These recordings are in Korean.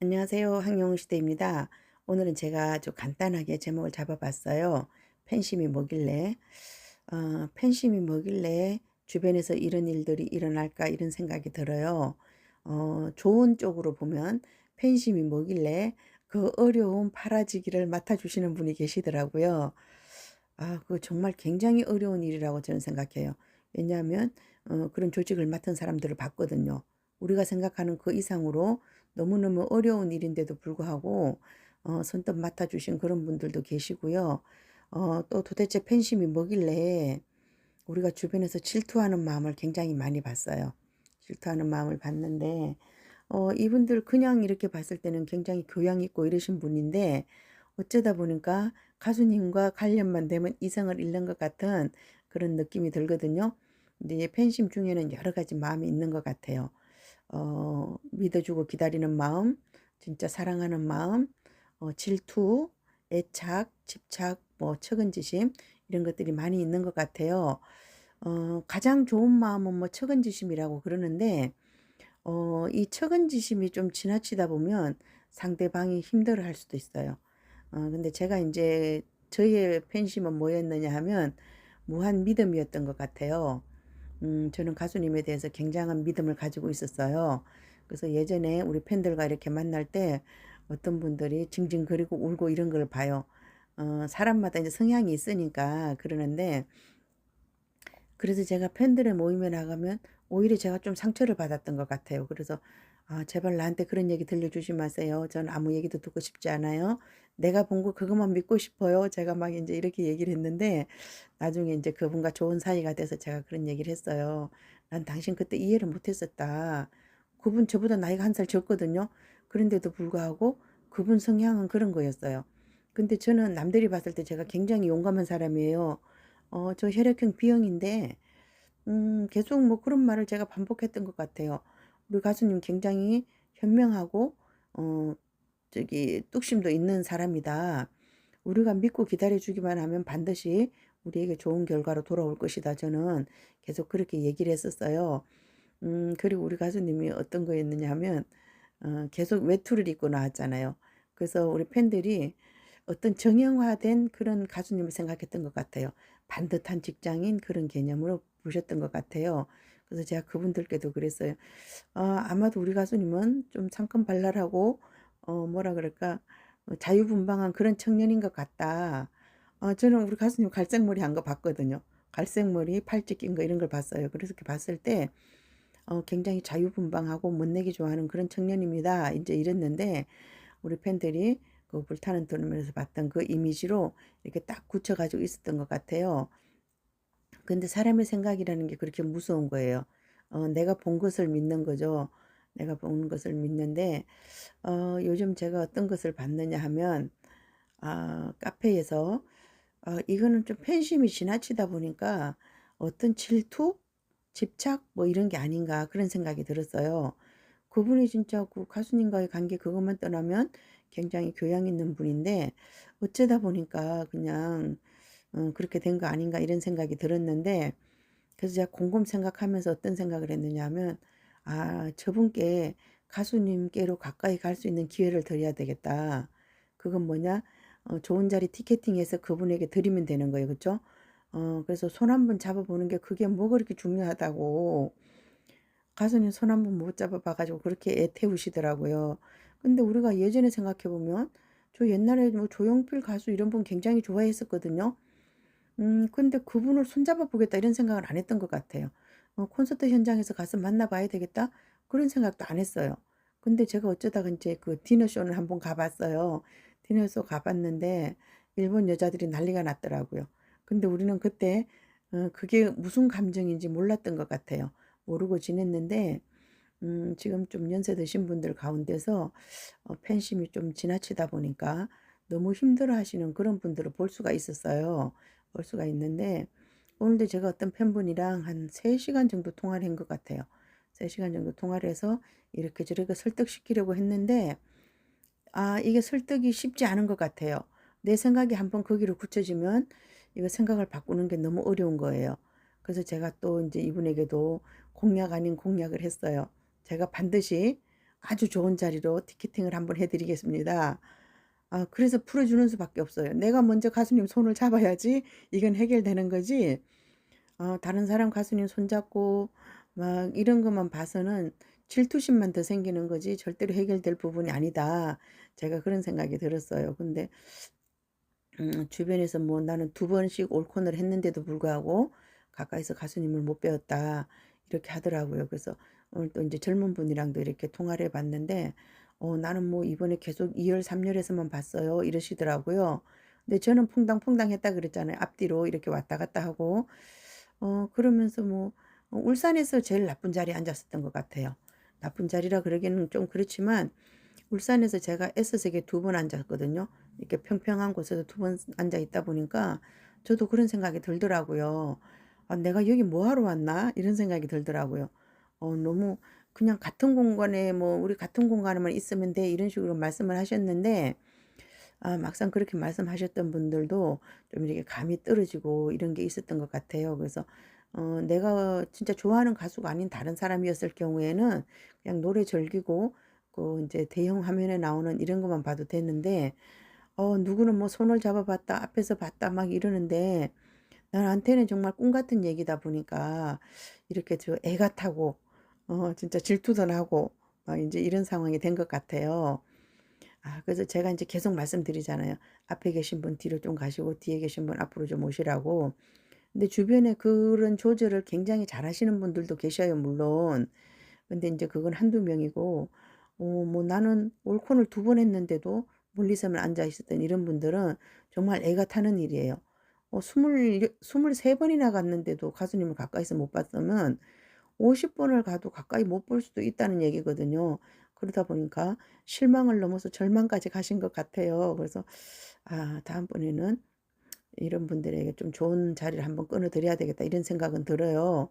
안녕하세요. 항영시대입니다. 오늘은 제가 아주 간단하게 제목을 잡아봤어요. 팬심이 뭐길래, 어, 팬심이 뭐길래 주변에서 이런 일들이 일어날까 이런 생각이 들어요. 어, 좋은 쪽으로 보면 팬심이 뭐길래 그 어려운 팔아지기를 맡아주시는 분이 계시더라고요. 아, 그거 정말 굉장히 어려운 일이라고 저는 생각해요. 왜냐하면 어, 그런 조직을 맡은 사람들을 봤거든요. 우리가 생각하는 그 이상으로 너무너무 어려운 일인데도 불구하고 어, 선뜻 맡아주신 그런 분들도 계시고요. 어, 또 도대체 팬심이 뭐길래 우리가 주변에서 질투하는 마음을 굉장히 많이 봤어요. 질투하는 마음을 봤는데 어, 이분들 그냥 이렇게 봤을 때는 굉장히 교양 있고 이러신 분인데 어쩌다 보니까 가수님과 관련만 되면 이성을 잃는 것 같은 그런 느낌이 들거든요. 근데 팬심 중에는 여러 가지 마음이 있는 것 같아요. 어, 믿어주고 기다리는 마음, 진짜 사랑하는 마음, 어, 질투, 애착, 집착, 뭐 측은지심 이런 것들이 많이 있는 것 같아요. 어, 가장 좋은 마음은 뭐 측은지심이라고 그러는데 어, 이 측은지심이 좀 지나치다 보면 상대방이 힘들어할 수도 있어요. 어, 근데 제가 이제 저희의 팬심은 뭐였느냐 하면 무한 믿음이었던 것 같아요. 음, 저는 가수님에 대해서 굉장한 믿음을 가지고 있었어요. 그래서 예전에 우리 팬들과 이렇게 만날 때 어떤 분들이 징징거리고 울고 이런 걸 봐요. 어, 사람마다 이제 성향이 있으니까 그러는데 그래서 제가 팬들의 모임에 나가면 오히려 제가 좀 상처를 받았던 것 같아요. 그래서 아, 제발 나한테 그런 얘기 들려주지 마세요. 전 아무 얘기도 듣고 싶지 않아요. 내가 본 거 그것만 믿고 싶어요. 제가 막 이제 이렇게 얘기를 했는데 나중에 이제 그분과 좋은 사이가 돼서 제가 그런 얘기를 했어요. 난 당신 그때 이해를 못했었다. 그분 저보다 나이가 한 살 적거든요. 그런데도 불구하고 그분 성향은 그런 거였어요. 근데 저는 남들이 봤을 때 제가 굉장히 용감한 사람이에요. 어, 저 혈액형 B형인데, 음, 계속 뭐 그런 말을 제가 반복했던 것 같아요. 우리 가수님 굉장히 현명하고, 어, 저기, 뚝심도 있는 사람이다. 우리가 믿고 기다려주기만 하면 반드시 우리에게 좋은 결과로 돌아올 것이다. 저는 계속 그렇게 얘기를 했었어요. 음, 그리고 우리 가수님이 어떤 거였느냐 하면, 어, 계속 외투를 입고 나왔잖아요. 그래서 우리 팬들이 어떤 정형화된 그런 가수님을 생각했던 것 같아요. 반듯한 직장인 그런 개념으로 보셨던 것 같아요. 그래서 제가 그분들께도 그랬어요. 어, 아마도 우리 가수님은 좀 상큼발랄하고 어, 뭐라 그럴까 어, 자유분방한 그런 청년인 것 같다. 어, 저는 우리 가수님 갈색 머리 한 거 봤거든요. 갈색 머리 팔찌 낀 거 이런 걸 봤어요. 그래서 이렇게 봤을 때 어, 굉장히 자유분방하고 못내기 좋아하는 그런 청년입니다. 이제 이랬는데 우리 팬들이 그 불타는 토너에서 봤던 그 이미지로 이렇게 딱 굳혀가지고 있었던 것 같아요. 근데 사람의 생각이라는 게 그렇게 무서운 거예요. 어, 내가 본 것을 믿는 거죠. 내가 본 것을 믿는데, 어, 요즘 제가 어떤 것을 봤느냐 하면, 아, 카페에서, 어, 이거는 좀 팬심이 지나치다 보니까 어떤 질투? 집착? 뭐 이런 게 아닌가 그런 생각이 들었어요. 그분이 진짜 그 가수님과의 관계 그것만 떠나면 굉장히 교양 있는 분인데 어쩌다 보니까 그냥 어, 그렇게 된 거 아닌가 이런 생각이 들었는데 그래서 제가 곰곰 생각하면서 어떤 생각을 했느냐 하면 아 저분께 가수님께로 가까이 갈 수 있는 기회를 드려야 되겠다. 그건 뭐냐 어, 좋은 자리 티켓팅해서 그분에게 드리면 되는 거예요. 그렇죠? 어, 그래서 손 한 번 잡아보는 게 그게 뭐 그렇게 중요하다고 가수님 손 한 번 못 잡아봐 가지고 그렇게 애태우시더라고요. 근데 우리가 예전에 생각해 보면 저 옛날에 뭐 조용필 가수 이런 분 굉장히 좋아했었거든요. 음, 근데 그분을 손잡아 보겠다 이런 생각을 안 했던 것 같아요. 어, 콘서트 현장에서 가서 만나봐야 되겠다 그런 생각도 안 했어요. 근데 제가 어쩌다가 이제 그 디너쇼를 한번 가봤어요. 디너쇼 가봤는데 일본 여자들이 난리가 났더라고요. 근데 우리는 그때 어, 그게 무슨 감정인지 몰랐던 것 같아요. 모르고 지냈는데 음, 지금 좀 연세 드신 분들 가운데서 어, 팬심이 좀 지나치다 보니까 너무 힘들어 하시는 그런 분들을 볼 수가 있었어요. 볼 수가 있는데 오늘도 제가 어떤 팬분이랑 한 3시간 정도 통화를 한 것 같아요. 3시간 정도 통화를 해서 이렇게 저렇게 설득시키려고 했는데 아 이게 설득이 쉽지 않은 것 같아요. 내 생각이 한번 거기로 굳혀지면 이거 생각을 바꾸는 게 너무 어려운 거예요. 그래서 제가 또 이제 이분에게도 공약 아닌 공약을 했어요. 제가 반드시 아주 좋은 자리로 티켓팅을 한번 해 드리겠습니다. 아 그래서 풀어주는 수밖에 없어요. 내가 먼저 가수님 손을 잡아야지 이건 해결되는 거지 어 다른 사람 가수님 손잡고 막 이런 것만 봐서는 질투심만 더 생기는 거지 절대로 해결될 부분이 아니다. 제가 그런 생각이 들었어요. 근데 음 주변에서 뭐 "나는 두 번씩 올콘을 했는데도 불구하고 가까이서 가수님을 못 배웠다." 이렇게 하더라고요. 그래서 오늘 또 인제 젊은 분이랑도 이렇게 통화를 해 봤는데 어 "나는 뭐 이번에 계속 2 열, 3 열에서만 봤어요." 이러시더라고요. 근데 저는 퐁당퐁당 했다 그랬잖아요. 앞뒤로 이렇게 왔다 갔다 하고. 어 그러면서 뭐어 울산에서 제일 나쁜 자리에 앉았었던 것 같아요. 나쁜 자리라 그러기는 좀 그렇지만 울산에서 제가 S석에 두 번 앉았거든요. 이렇게 평평한 곳에서 두 번 앉아 있다 보니까 저도 그런 생각이 들더라고요. '아 내가 여기 뭐 하러 왔나?' 이런 생각이 들더라고요. 어 너무 그냥 "같은 공간에 뭐 우리 같은 공간에만 있으면 돼." 이런 식으로 말씀을 하셨는데 아 막상 그렇게 말씀하셨던 분들도 좀 이렇게 감이 떨어지고 이런 게 있었던 것 같아요. 그래서 어 내가 진짜 좋아하는 가수가 아닌 다른 사람이었을 경우에는 그냥 노래 즐기고 그 인제 대형 화면에 나오는 이런 것만 봐도 됐는데 어 누구는 뭐 "손을 잡아 봤다. 앞에서 봤다." 막 이러는데 나한테는 정말 꿈 같은 얘기다 보니까 이렇게 저 애가 타고 어 진짜 질투도 나고 막 인제 이런 상황이 된 것 같아요. 아 그래서 제가 인제 계속 말씀드리잖아요. 앞에 계신 분 뒤로 좀 가시고 뒤에 계신 분 앞으로 좀 오시라고. 근데 주변에 그런 조절을 굉장히 잘 하시는 분들도 계셔요 물론. 근데 인제 그건 한두 명이고 어 뭐 나는 올콘을 두 번 했는데도 멀리서만 앉아 있었던 이런 분들은 정말 애가 타는 일이에요. 어 스물 여23 번이나 갔는데도 가수님을 가까이서 못 봤으면 50 번을 가도 가까이 못 볼 수도 있다는 얘기거든요. 그러다 보니까 실망을 넘어서 절망까지 가신 것 같아요. 그래서 '아 다음번에는 이런 분들에게 좀 좋은 자리를 한번 끊어 드려야 되겠다.' 이런 생각은 들어요.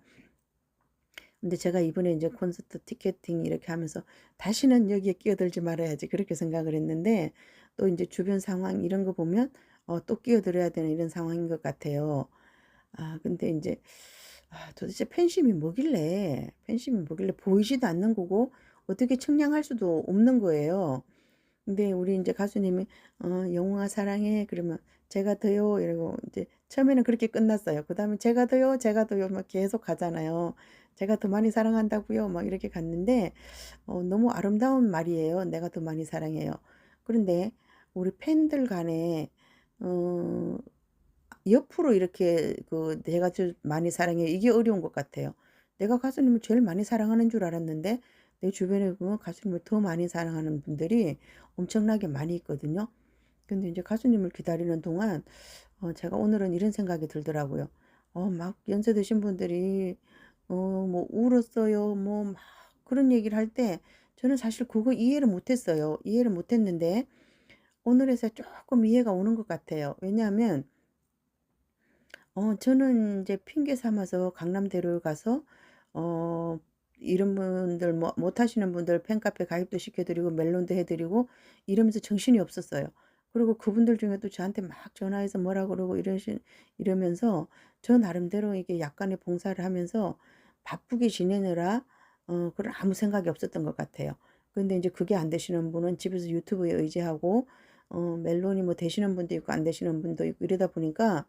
근데 제가 이번에 인제 콘서트 티켓팅 이렇게 하면서 '다시는 여기에 끼어들지 말아야지.' 그렇게 생각을 했는데 또 인제 주변 상황 이런 거 보면 어 또 끼어들어야 되는 이런 상황인 것 같아요. 아 근데 인제 아 도대체 팬심이 뭐길래 팬심이 뭐길래 보이지도 않는 거고 어떻게 측량할 수도 없는 거예요. 근데 우리 인제 가수님이 어 "영웅아 사랑해." 그러면 "제가 더요." 이러고 인제 처음에는 그렇게 끝났어요. 그다음에 "제가 더요, 제가 더요." 막 계속 가잖아요. "제가 더 많이 사랑한다고요." 막 이렇게 갔는데 어 너무 아름다운 말이에요. "내가 더 많이 사랑해요." 그런데 우리 팬들 간에 어 옆으로 이렇게 그 "내가 더 많이 사랑해요." 이게 어려운 것 같아요. 내가 가수님을 제일 많이 사랑하는 줄 알았는데 내 주변에 보면 가수님을 더 많이 사랑하는 분들이 엄청나게 많이 있거든요. 근데 인제 가수님을 기다리는 동안 어 제가 오늘은 이런 생각이 들더라고요. 어 막 연세 드신 분들이 어 뭐 울었어요. 뭐 막 그런 얘기를 할 때 저는 사실 그거 이해를 못 했어요. 이해를 못 했는데 오늘에서야 쪼끔 이해가 오는 것 같아요. 왜냐하면 어 저는 인제 핑계 삼아서 강남대로에 가서 어 이런 분들 뭐 못 하시는 분들 팬카페 가입도 시켜 드리고 멜론도 해 드리고 이러면서 정신이 없었어요. 그리고 그분들 중에도 저한테 막 전화해서 뭐라 그러고 이러시 이러면서 저 나름대로 이게 약간의 봉사를 하면서 바쁘게 지내느라 어 그런 아무 생각이 없었던 것 같아요. 근데 인제 그게 안 되시는 분은 집에서 유튜브에 의지하고 어 멜론이 뭐 되시는 분도 있고 안 되시는 분도 있고 이러다 보니까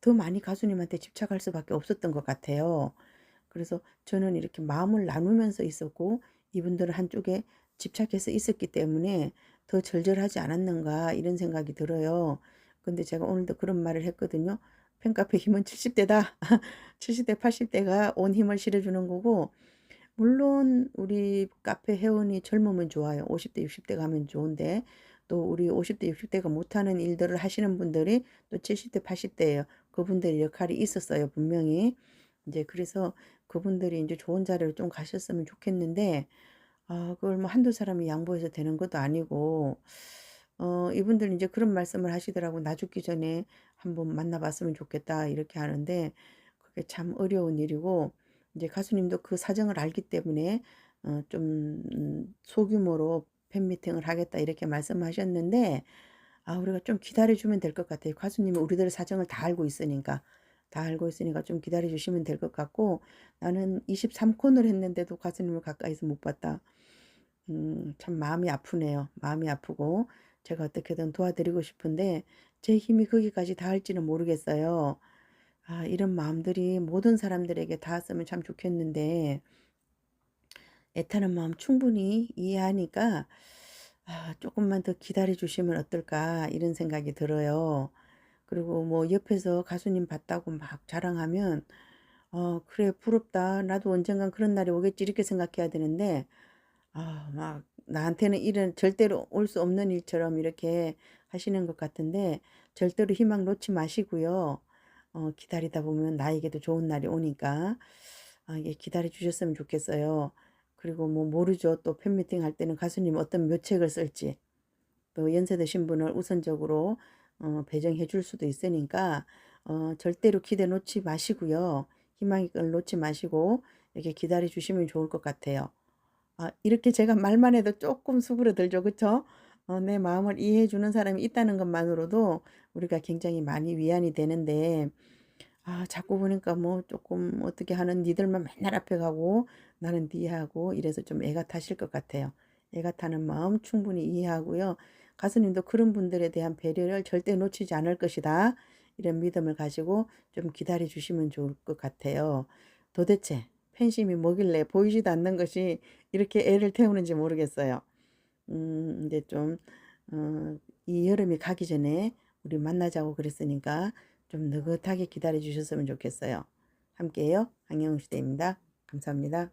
더 많이 가수님한테 집착할 수밖에 없었던 것 같아요. 그래서 저는 이렇게 마음을 나누면서 있었고 이분들은 한쪽에 집착해서 있었기 때문에 '더 절절하지 않았는가.' 이런 생각이 들어요. 근데 제가 오늘도 그런 말을 했거든요. "팬카페 힘은 70 대다. 70 대, 80 대가 온 힘을 실어주는 거고 물론 우리 카페 회원이 젊으면 좋아요. 50 대, 60 대가 하면 좋은데 또 우리 50 대, 60 대가 못하는 일들을 하시는 분들이 또 70 대, 80 대예요. 그분들의 역할이 있었어요 분명히. 인제 그래서 그분들이 인제 좋은 자리로 좀 가셨으면 좋겠는데 아 그걸 뭐 한두 사람이 양보해서 되는 것도 아니고 어 이분들은 인제 그런 말씀을 하시더라고요. "나 죽기 전에 한번 만나 봤으면 좋겠다." 이렇게 하는데 그게 참 어려운 일이고 인제 가수님도 그 사정을 알기 때문에 어좀음 "소규모로 팬미팅을 하겠다." 이렇게 말씀하셨는데 아 우리가 좀 기다려 주면 될 것 같아요. 가수님은 우리들의 사정을 다 알고 있으니까. 다 알고 있으니까 좀 기다려 주시면 될 것 같고 나는 23 콘을 했는데도 가수님을 가까이서 못 봤다. 음, 참 마음이 아프네요. 마음이 아프고 제가 어떻게든 도와드리고 싶은데 제 힘이 거기까지 닿을지는 모르겠어요. 아, 이런 마음들이 모든 사람들에게 닿았으면 참 좋겠는데 애타는 마음 충분히 이해하니까 아, 조금만 더 기다려 주시면 어떨까 이런 생각이 들어요. 그리고 뭐 옆에서 가수님 봤다고 막 자랑하면 어, 그래 부럽다. 나도 언젠간 그런 날이 오겠지 이렇게 생각해야 되는데 아, 막 나한테는 이런 절대로 올 수 없는 일처럼 이렇게 하시는 것 같은데 절대로 희망 놓지 마시고요. 어, 기다리다 보면 나에게도 좋은 날이 오니까 아, 이게 기다려 주셨으면 좋겠어요. 그리고 뭐 모르죠. 또 팬미팅 할 때는 가수님 어떤 묘책을 쓸지 또 연세 드신 분을 우선적으로 어, 배정해 줄 수도 있으니까 어, 절대로 기대 놓지 마시고요. 희망의 끈 놓지 마시고 이렇게 기다려 주시면 좋을 것 같아요. 아, 이렇게 제가 말만 해도 조금 수그러들죠. 그쵸? 어, 내 마음을 이해해 주는 사람이 있다는 것만으로도 우리가 굉장히 많이 위안이 되는데 아, 자꾸 보니까 뭐 조금 어떻게 하는 니들만 맨날 앞에 가고 나는 뒤하고 이래서 좀 애가 타실 것 같아요. 애가 타는 마음 충분히 이해하고요. 가수님도 그런 분들에 대한 배려를 절대 놓치지 않을 것이다. 이런 믿음을 가지고 좀 기다려 주시면 좋을 것 같아요. 도대체 팬심이 뭐길래 보이지도 않는 것이 이렇게 애를 태우는지 모르겠어요. 음, 이제 좀, 어, 이 여름이 가기 전에 우리 만나자고 그랬으니까 좀 느긋하게 기다려 주셨으면 좋겠어요. 함께해요. 강영웅 시대입니다. 감사합니다.